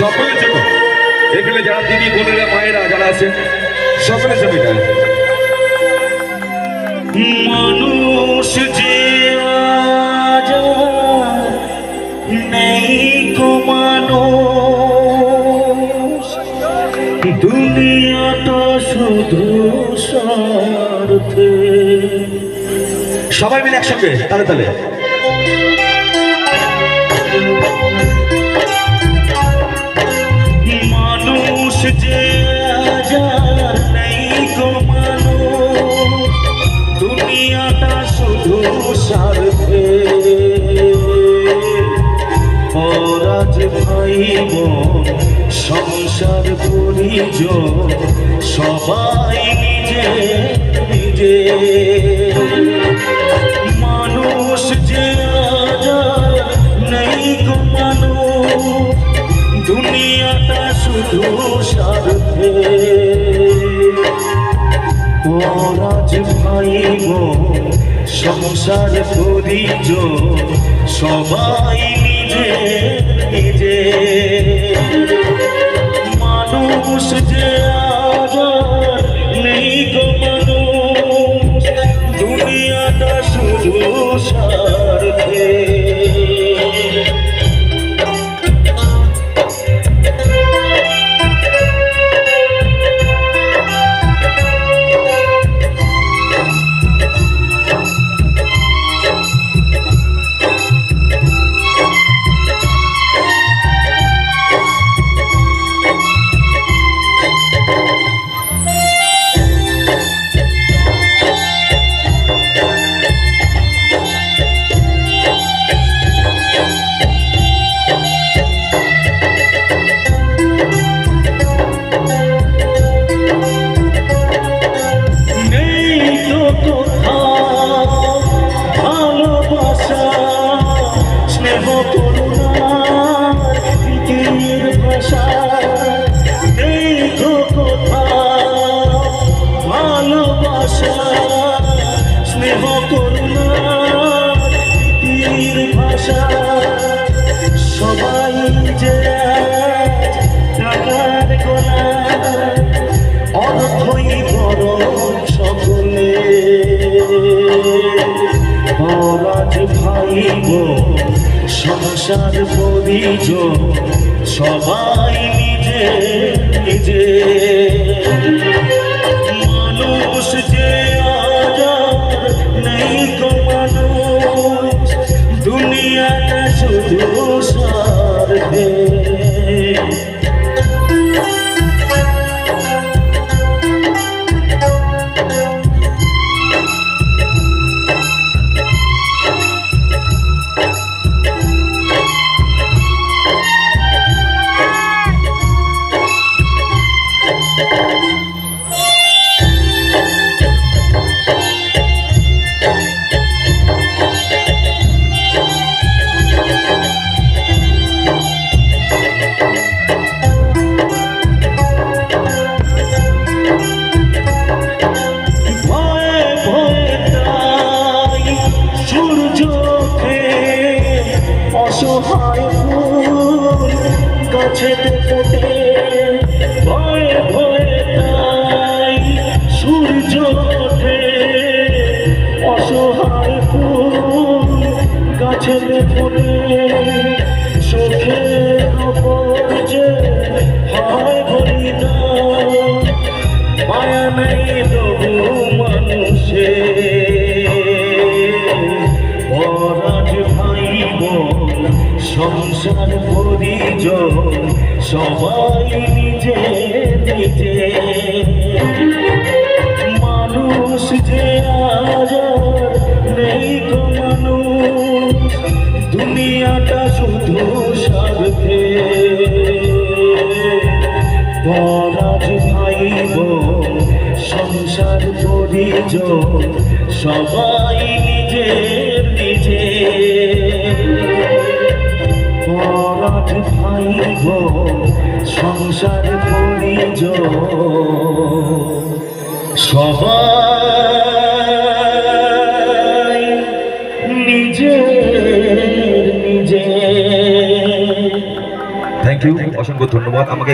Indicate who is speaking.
Speaker 1: সকলের জন্য এখানে যারা দিদি বোনেরা মায়েরা যারা আছেন সকলের জন্য
Speaker 2: মানুষ যে নেই কো দুনিয়াটা শুধু স্বার্থে।
Speaker 1: সবাই মিলে একসঙ্গে তাহলে তালে।
Speaker 2: স্বার্থে পরাজ ভাইব সংসার পরিজন, সবাই নিজে নিজে। মানুষ যে নেই গো মানুষ, দুনিয়াটা শুধু স্বার্থে। পরাজ ভাইব সংসার করিজ সবাই নিজে নিজে মানুষ যে আজ নেই গো মানুষ দুনিয়াটা শুধু স্বার্থে স্নেহ করুণার ভাষা সবাই যে টাকার গোলাম অর্থই বড় সকলে পরাজ ভাইব সংসার পরিজ সবাই নিজে নিজে। মানুষ যে অসহায় ফুল গাছেতে ফোটে ভয়ে ভয়ে তাই সূর্য ওঠে। অসহায় ফুল গাছে ফোটে। সংসার পরিজন সবাই নিজে নিজে। মানুষ যে আজ নেই গো মানুষ, দুনিয়াটা শুধু স্বার্থে। পরাজ ভাইব সংসার পরিজ সবাই নিজে নিজে। পরাজ পাইব সংসার পরিজ সবাই নিজে নিজে।
Speaker 1: থ্যাংক ইউ অসংখ্য ধন্যবাদ। আমাকে